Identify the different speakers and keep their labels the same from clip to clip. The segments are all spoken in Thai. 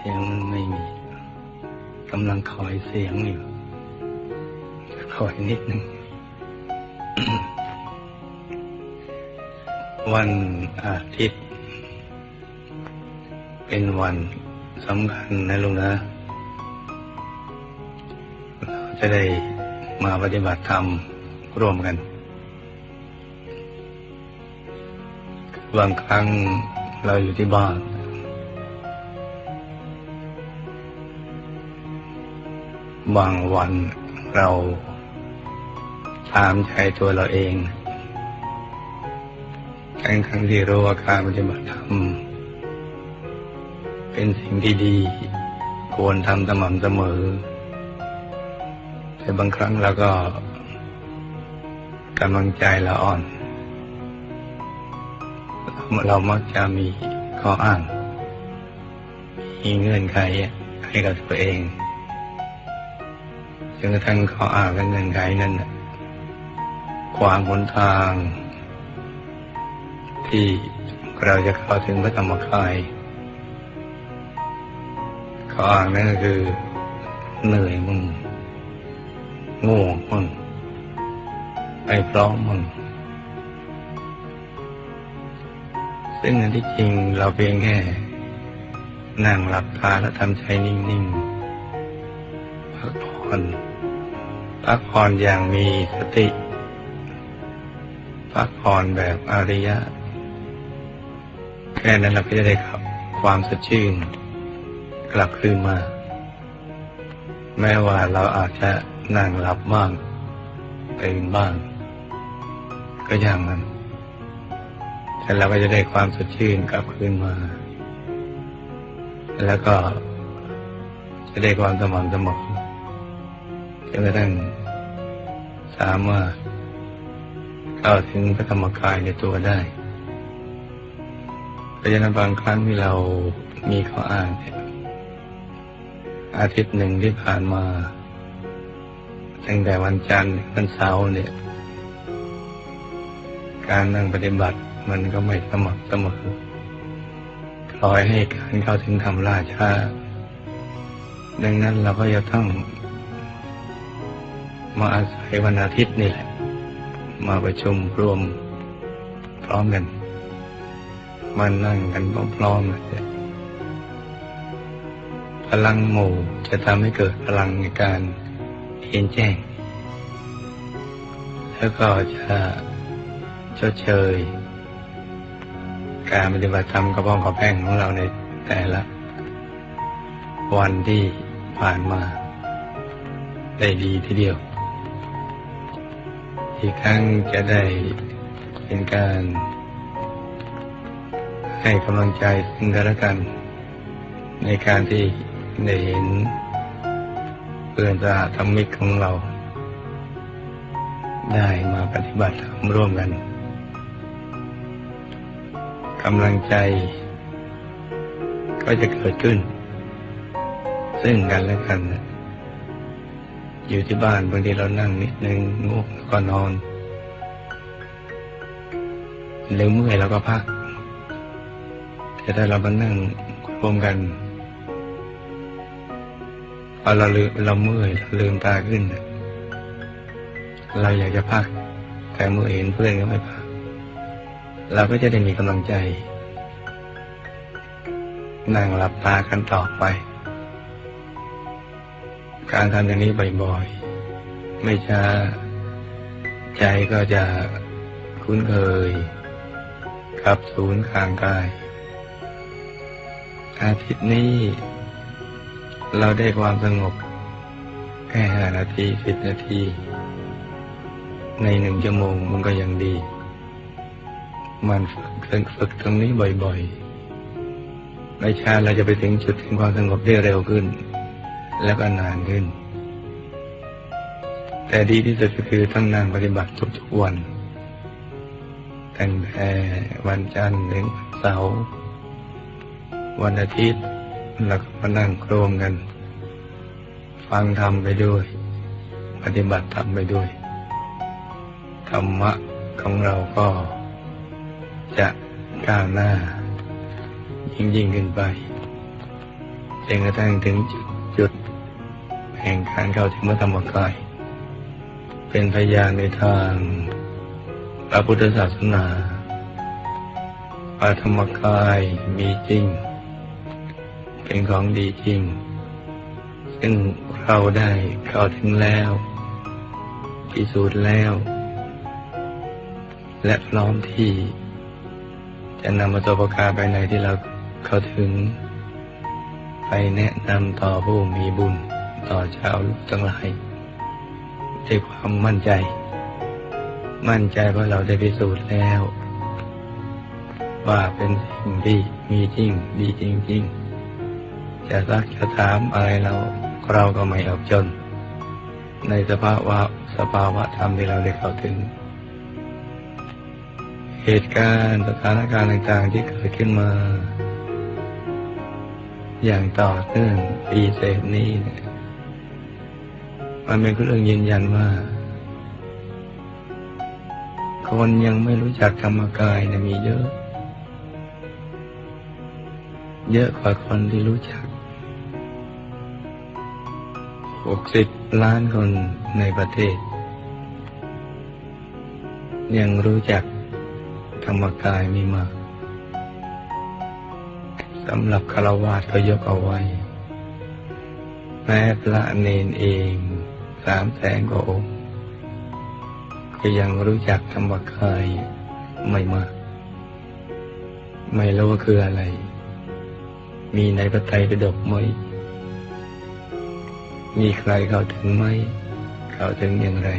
Speaker 1: เสียงมันไม่มีกำลังคอยเสียงอยู่คอยนิดหนึ่งวันอาทิตย์ เป็นวันสำคัญนะลุงนะ เราจะได้มาปฏิบัติธรรมร่วมกัน บางครั้งเราอยู่ที่บ้าน บางวันเราตามใจตัวเราเองทั้งทั้งที่รู้ว่าการปฏิบัติธรรมเป็นสิ่งที่ดี ควรทำสม่ำเสมอ แต่บางครั้งเราก็กำลังใจเราอ่อน เรามักจะมีข้ออ้าง มีเงื่อนไขให้กับตัวเอง จนกระทั่งข้ออ้างเงื่อนไขนั้นขวางหนทาง ที่เราจะเข้าถึงพระธรรมกายข้ออ้างนั่นก็คือ เหนื่อยมึงง่วงมึงไม่พร้อมมึงซึ่งอันที่จริงเราเพียงแค่นั่งหลับตาแล้วทำใจนิ่งๆพักผ่อน พักผ่อนอย่างมีสติ พักผ่อนแบบอริยะ แค่นั้นเราก็จะได้ขับ ความสดชื่น กลับคืนมา แม้ว่าเราอาจจะนั่งหลับบ้างตื่นบ้าง ก็อย่างนั้นแต่เราก็จะได้ความสดชื่นกลับคืนมา แล้วก็จะได้ความสม่ำเสมอจนกระทั่ง สามารถเข้าถึงพระธรรมกายในตัวได้เพราะฉะนั้นบางครั้งที่เรามีข้ออ้างเนี่ยอาทิตย์หนึ่งที่ผ่านมาตั้งแต่วันจันทร์วันเสาร์เนี่ย การนั่งปฏิบัติมันก็ไม่สม่ำเสมอคอยให้การเข้าถึงธรรมราชาดังนั้นเราก็จะต้อง มาอาศัยวันอาทิตย์นี่แหละ มาประชุมรวมพร้อมกัน มานั่งกันพร้อมๆกันพลังหมู่จะทำให้เกิดพลังในการเห็นแจ้ง แล้วก็จะชดเชย การปฏิบัติธรรมกระพ้องกระแป้งของเราในแต่ละ วันที่ผ่านมา ได้ดีทีเดียว อีกครั้งจะได้เป็นการให้กำลังใจซึ่งกันและกัน ในการที่ได้เห็นเพื่อนสหธรรมิกของเรา ได้มาปฏิบัติธรรมร่วมกันกำลังใจ ก็จะเกิดขึ้น ซึ่งกันและกันนะ อยู่ที่บ้านบางทีเรานั่งนิดนึงง่วงแล้วก็นอนหรือเมื่อยเราก็พัก แต่ถ้าเรามานั่งรวมกันพอเราลืมเราเมื่อยเราลืมตาขึ้น เราอยากจะพัก แต่เมื่อเห็นเพื่อนก็ไม่พัก เราก็จะได้มีกำลังใจ นั่งหลับตากันต่อไป การทำอย่างนี้บ่อยๆ ไม่ช้า ใจก็จะคุ้นเคย กับศูนย์กลางกาย อาทิตย์นี้ เราได้ความสงบ แค่ห้านาทีสิบนาที ในหนึ่งชั่วโมงมันก็ยังดี มันฝึกฝึกตรงนี้บ่อยๆ ไม่ช้าเราจะไปถึงจุดถึงความสงบได้เร็วขึ้น แล้วก็นานขึ้น แต่ดีที่สุดก็คือต้องนั่งปฏิบัติทุกๆวันตั้งแต่วันจันทร์ถึงเสาร์วันอาทิตย์เราก็มานั่งรวมกัน ฟังธรรมไปด้วย ปฏิบัติธรรมไปด้วย ธรรมะของเราก็จะก้าวหน้า ยิ่งยิ่งขึ้นไปจนกระทั่งถึงจุด แห่งการเข้าถึงพระธรรมกาย เป็นพยานในทางพระพุทธศาสนาพระธรรมกายมีจริง เป็นของดีจริง ซึ่งเราได้เข้าถึงแล้วพิสูจน์แล้ว และพร้อมที่ จะนำมาตัวประกาศไปในที่เราเข้าถึง ไปแนะนำต่อผู้มีบุญ ต่อชาวลูกทั้งหลายด้วยความมั่นใจ มั่นใจว่าเราได้พิสูจน์แล้ว ว่าเป็นสิ่งที่มีจริงดีจริงๆจะซักจะถามอะไรเราเราก็ไม่ออกจน ในสภาวะสภาวะธรรมที่เราได้เข้าถึง เหตุการณ์สถานการณ์ต่างๆที่เกิดขึ้นมา อย่างต่อเนื่องปีเศษนี้เนี่ย มันเป็นเรื่องยืนยันว่า คนยังไม่รู้จักธรรมกายนะมีเยอะ เยอะกว่าคนที่รู้จักหกสิบล้านคนในประเทศ ยังรู้จักธรรมกายม่มากสำหรับคารวะก็ยกเอาไว้ แม้พระเนนเอง สามแสนกว่าองค์ก็ยังรู้จักธรรมกายไม่มากไม่รู้ว่าคืออะไร มีในพระไตรปิฎกไหม มีใครเข้าถึงไหม เข้าถึงอย่างไร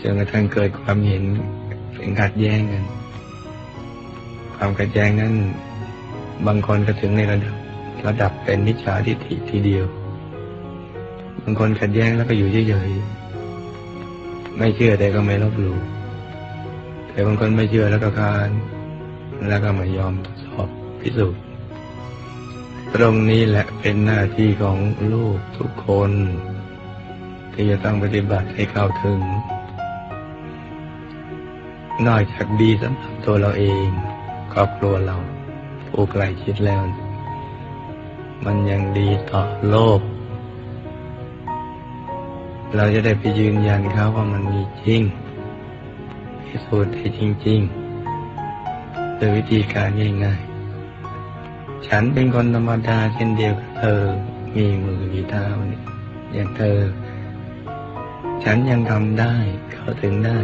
Speaker 1: จนกระทั่งเกิดความเห็นถึงขัดแย้งกัน ความขัดแย้งนั้น บางคนก็ถึงในระดับระดับเป็นมิจฉาทิฏฐิทีเดียวางคนขัดแย้งแล้วก็อยู่เฉยๆไม่เชื่อแต่ก็ไม่ลบหลู่แต่บางคนไม่เชื่อแล้วก็คานแล้วก็ไม่ยอมทดสอบพิสูจน์ตรงนี้แหละเป็นหน้าที่ของลูกทุกคน ที่จะต้องปฏิบัติให้เข้าถึง นอกจากดีสำหรับตัวเราเองครอบครัวเราผู้ใกล้ชิดแล้ว มันยังดีต่อโลก เราจะได้ไปยืนยันเขาว่ามันมีจริงพิสูจน์ได้จริงๆโดยวิธีการง่ายๆ ฉันเป็นคนธรรมดาเช่นเดียวกับเธอ มีมือมีเท้าเนี่ยอย่างเธอ ฉันยังทำได้เข้าถึงได้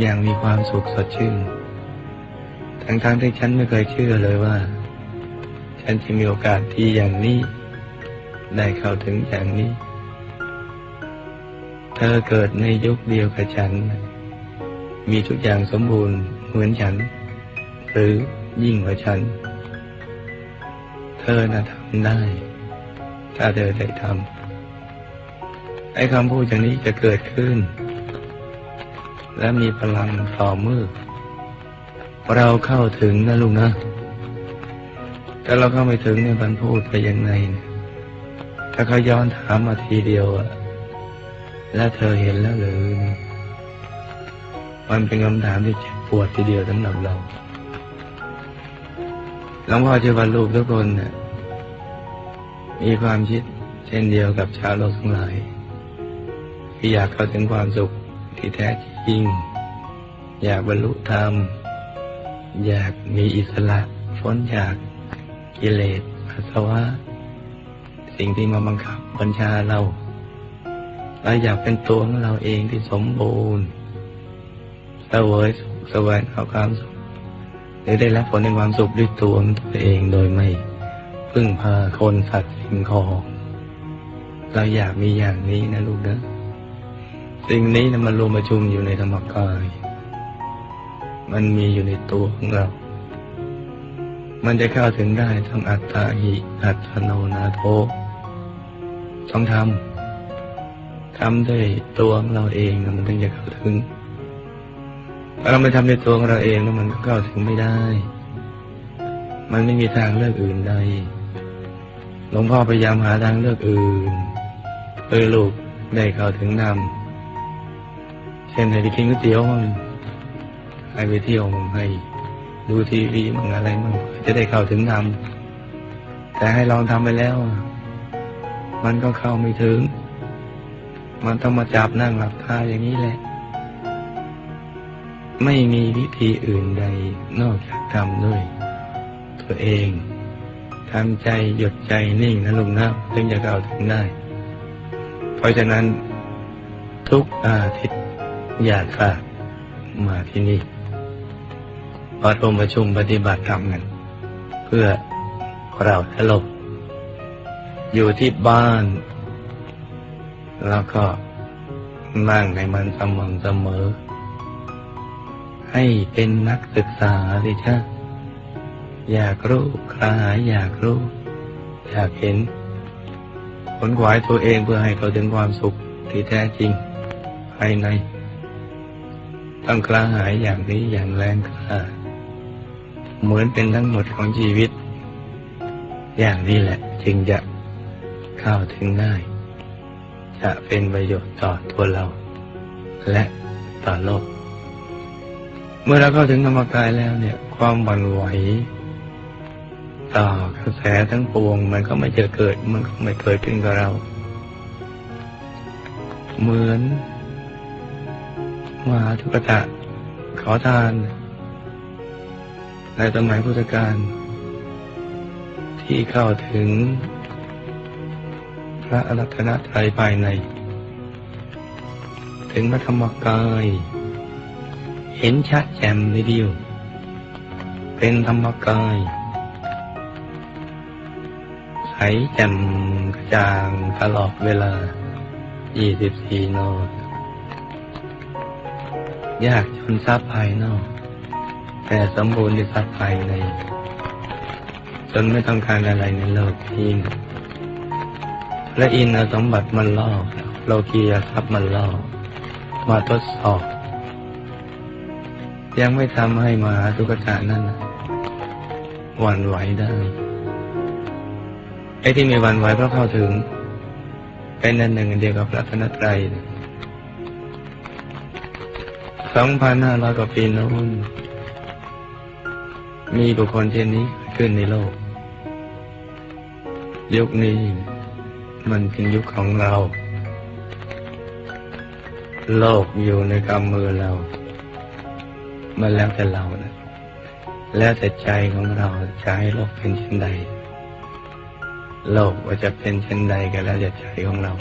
Speaker 1: อย่างมีความสุขสดชื่น ทั้งๆที่ฉันไม่เคยเชื่อเลยว่า ฉันจะมีโอกาสที่อย่างนี้ ได้เข้าถึงอย่างนี้ เธอเกิดในยุคเดียวกับฉัน มีทุกอย่างสมบูรณ์เหมือนฉัน หรือยิ่งกว่าฉัน เธอน่ะทำได้ ถ้าเธอได้ทำไอ้คำพูดอย่างนี้จะเกิดขึ้น และมีพลังต่อมือเราเข้าถึงนะลุงนะถ้าเราเข้าไม่ถึงเนี่ยมันพูดไปยังไงถ้าเขาย้อนถามมาทีเดียวอะ แล้วเธอเห็นแล้วหรือมันเป็นคำถามที่เจ็บปวดทีเดียวสำหรับเราหลวงพ่อเชื่อว่าลูกทุกคนเนี่ยมีความคิดเช่นเดียวกับชาวโลกทั้งหลาย ที่อยากเข้าถึงความสุขที่แท้จริง อยากบรรลุธรรม อยากมีอิสระพ้นจากกิเลสอาสวะ สิ่งที่มาบังคับบัญชาเรา เราอยากเป็นตัวของเราเองที่สมบูรณ์สวยสุขสวงเอาความสุขหรือได้รับผลในความสุขด้วยตัวของตัวเองโดยไม่พึ่งพาคนสัตว์สิ่งของเราอยากมีอย่างนี้นะลูกนะสิ่งนี้นะมันรวมประชุมอยู่ในธรรมกาย มันมีอยู่ในตัวของเรา มันจะเข้าถึงได้ทั้งอัตตาหิอัตโนนาโทต้องทำ ทำด้วยตัวของเราเองมันถึงจะเข้าถึงถ้าเราไม่ทำด้วยตัวของเราเองแล้วมันก็เข้าถึงไม่ได้ มันไม่มีทางเลือกอื่นใดหลวงพ่อพยายามหาทางเลือกอื่นเพื่อลูกได้เข้าถึงนำเช่นให้ไปกินก๋วยเตี๋ยวมั่งให้ไปเที่ยวมั่งให้ดูทีวีมั่งอะไรมั่งจะได้เข้าถึงนำแต่ให้ลองทำไปแล้ว มันก็เข้าไม่ถึง มันต้องมาจับนั่งหลับตาอย่างนี้แหละ ไม่มีวิธีอื่นใดนอกจากทำด้วย ตัวเองทำใจหยุดใจนิ่งนะลุงนะถึงจะเข้าถึงได้ เพราะฉะนั้น ทุกอาทิตย์อย่าขาดมาที่นี่มาร่วมประชุมปฏิบัติธรรมกันเพื่อเราและลกอยู่ที่บ้าน แล้วก็นั่งในมันสม่ำเสมอ ให้เป็นนักศึกษาสิจ้าอยากรู้คลายอยากรู้ อยากเห็นผลขวายตัวเองเพื่อให้เขาถึงความสุขที่แท้จริงภายในต้องกล้าหายอย่างนี้อย่างแรงกล้าเหมือนเป็นทั้งหมดของชีวิต อย่างนี้แหละ จึงจะเข้าถึงได้ จะเป็นประโยชน์ต่อตัวเรา และต่อโลก เมื่อเราเข้าถึงธรรมกายแล้วเนี่ย ความหวั่นไหวต่อกระแสทั้งปวง มันก็ไม่จะเกิด มันก็ไม่เกิดขึ้นกับเรา เหมือนมหาทุกตะขอทาน ในสมัยพุทธกาลที่เข้าถึง พระอรัตนตรัยภายใน ถึงพระธรรมกาย เห็นชัดแจ่มในเดียว เป็นธรรมกายใสแจ่มกระจ่างตลอดเวลา 24โนยากจนทรัพย์ภายนอก แต่สมบูรณ์ด้วยทรัพย์ภายใน จนไม่ต้องการอะไรในโลกนี้ และอินทรสมบัติมันล่อโลกียทรัพย์มันล่อมาทดสอบ ยังไม่ทำให้มหาทุกขะนั่นหวั่นไหวได้ไอ้ที่มีหวั่นไหวเพราะเข้าถึง เป็นนันหนึ่งเดียวกับพระธนตรัยสองพันห้าร้อยกว่าปีนู้นมีบุคคลเช่นนี้ขึ้นในโลก ยุคนี้ มันเป็นยุคของเรา โลกอยู่ในกำมือเรา มันแล้วแต่เรานะ แล้วแต่ใจของเราจะให้โลกเป็นเช่นใด โลกว่าจะเป็นเช่นใดก็แล้วแต่ใจของเรา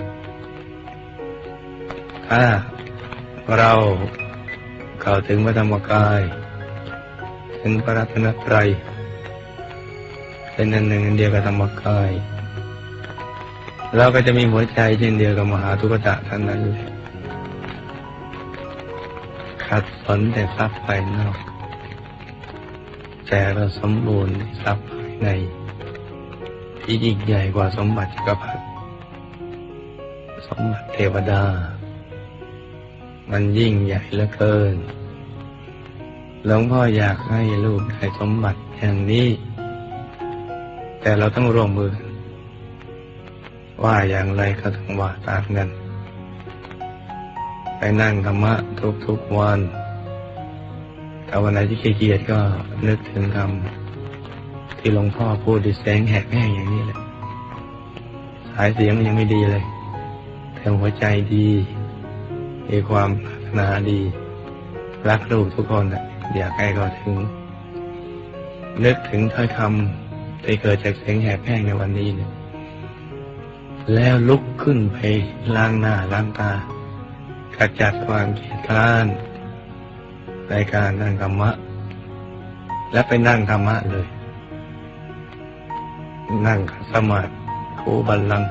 Speaker 1: ถ้าเราเข้าถึงพระธรรมกายถึงพระรัตนตรัยเป็นอันหนึ่งอันเดียวกับธรรมกาย เราก็จะมีหัวใจเช่นเดียวกับมหาทุกขะท่านนั้นเลยขัดสนแต่ทรัพย์ภายนอก แต่เราสมบูรณ์ทรัพย์ภายใน ที่ยิ่งใหญ่กว่าสมบัติจักรพรรดิสมบัติเทวดา มันยิ่งใหญ่เหลือเกิน หลวงพ่ออยากให้ลูกได้สมบัติอย่างนี้ แต่เราต้องร่วมมือ ว่าอย่างไรก็ต้องว่าตามกันไปนั่งธรรมะทุกๆวันถ้าวันไหนที่ขี้เกียจก็นึกถึงคำที่หลวงพ่อพูดดิแสงแหกแห้งอย่างนี้แหละ สายเสียงมันยังไม่ดีเลย แต่หัวใจดีมีความปรารถนาดี รักลูกทุกคนอะอยากให้เขาถึง นึกถึงถ้อยคำที่เกิดจากเสียงแหบแห้งในวันนี้เนี่ย แล้วลุกขึ้นไปล้างหน้าล้างตาขจัดความเกียดคร้านในการนั่งธรรมะ และไปนั่งธรรมะเลย นั่งสมาธิคูบัลลัง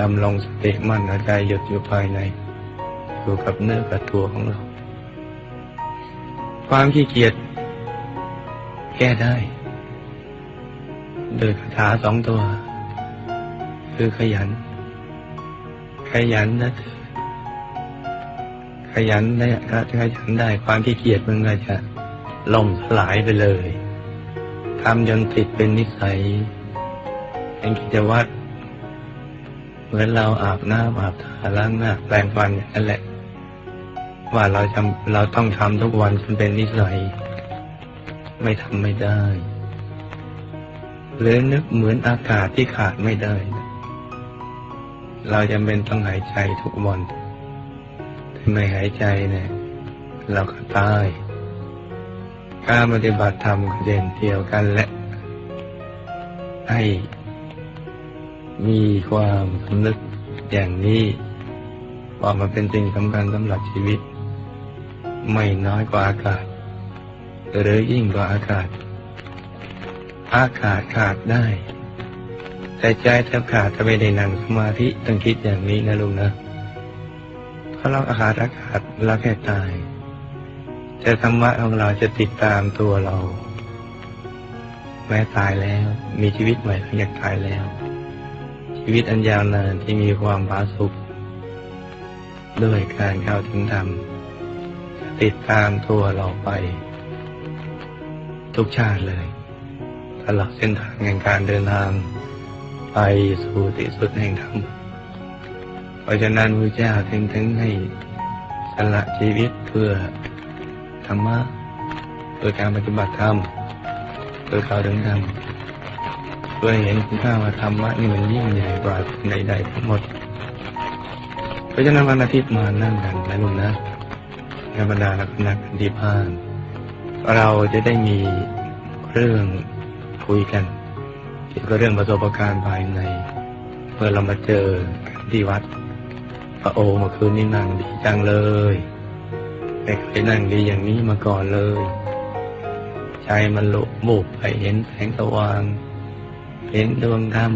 Speaker 1: ดำลงสติมั่นหายใจหยุดอยู่ภายใน อยู่กับเนื้อกับตัวของเรา ความขี้เกียจแก้ได้ โดยคาถาสองตัว คือขยัน ขยันนะขยันได้ถ้าขยันได้ความขี้เกียจมันก็จะล่มสลายไปเลยทำจนติดเป็นนิสัยเป็นกิจวัตรเหมือนเราอาบน้ำอาบท่าล้างหน้าแปรงฟันอย่างนั้นแหละ ว่าเราทำเราต้องทำทุกวันจนเป็นนิสัย ไม่ทำไม่ได้หรือนึกเหมือนอากาศที่ขาดไม่ได้นะ เราจำเป็นต้องหายใจทุกวันถ้าไม่หายใจเนี่ย เราก็ตาย การปฏิบัติธรรมก็เด่นเดียวกันและ ให้มีความสำนึกอย่างนี้ว่ามันเป็นสิ่งสำคัญสำหรับชีวิต ไม่น้อยกว่าอากาศ หรือยิ่งกว่าอากาศ อากาศขาดได้ แต่ใจแทบขาดถ้าไม่ได้นั่งสมาธิต้องคิดอย่างนี้นะลุงนะเพราะเราอาขาดอากาศเราแค่ตาย แต่ธรรมะของเราจะติดตามตัวเรา แม้ตายแล้ว มีชีวิตใหม่หลังจากตายแล้ว ชีวิตอันยาวนานที่มีความผาสุกด้วยการเข้าถึงธรรมติดตามตัวเราไป ทุกชาติเลย ตลอดเส้นทางแห่งการเดินทาง ไปสู่ที่สุดแห่งธรรมเพราะฉะนั้นพระเจ้าถึงถึงให้สละชีวิตเพื่อธรรมะเพื่อการปฏิบัติธรรมเพื่อเข้าถึงธรรมเพื่อเห็นคุณค่าว่าธรรมะนี่มันยิ่งใหญ่กว่าใดๆทั้งหมด เพราะฉะนั้นวันอาทิตย์มานั่งกันนะลุงนะในบรรดานักนักกันที่บ้าน เราจะได้มีเรื่องคุยกัน กี่กับเรื่องประสบการณ์ภายใน เมื่อเรามาเจอที่วัดพระโอเมื่อคืนนี้นั่งดีจังเลยไม่เคยนั่งดีอย่างนี้มาก่อนเลยใจมันลุกบุบไปเห็นแสงสว่าง เห็นดวงธรรม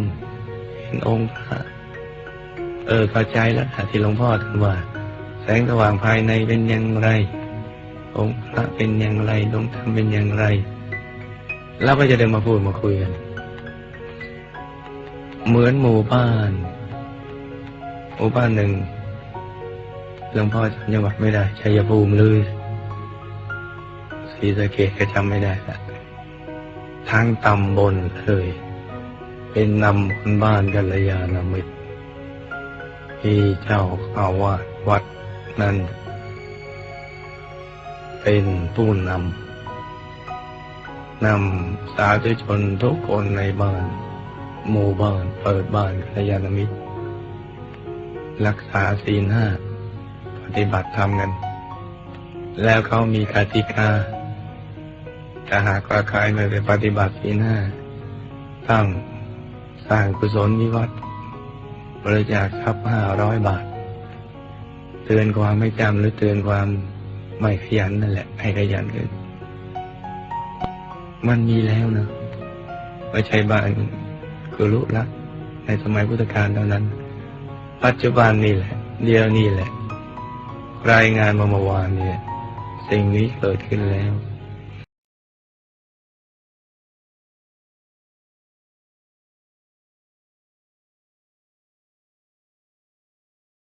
Speaker 1: เห็นองค์พระเออเข้าใจแล้วที่หลวงพ่อท่านว่า แสงสว่างภายในเป็นอย่างไร องค์พระเป็นอย่างไรดวงธรรมเป็นอย่างไรเราก็จะเดินมาพูดมาคุยกัน เหมือนหมู่บ้านหมู่บ้านหนึ่งหลวงพ่อจำจังหวัดไม่ได้ชัยภูมิหรือศรีสะเกษก็จำไม่ได้ละทั้งตำบลเลยเป็นนำคนบ้านกัลยาณมิตรที่เจ้าอาวาสวัดนั้น เป็นผู้นำนำสาธุชนทุกคนในบ้าน หมู่บ้านเปิดบ้านกัลยาณมิตร รักษาศีลห้า ปฏิบัติธรรมกัน แล้วเขามีกติกาถ้าหากว่าใครไม่ไปปฏิบัติศีลห้าต้องสร้างกุศลวิวัตรบริจาคทรัพย์ห้าร้อยบาท เตือนความไม่จำหรือเตือนความไม่ขยันนั่นแหละ ให้ขยันขึ้นมันมีแล้วนะไม่ใช่บ้าน คือรู้ละในสมัยพุทธกาลเท่านั้น ปัจจุบันนี่แหละ เดียวนี่แหละ รายงานมาเมื่อวานเนี่ย สิ่งนี้เกิดขึ้นแล้ว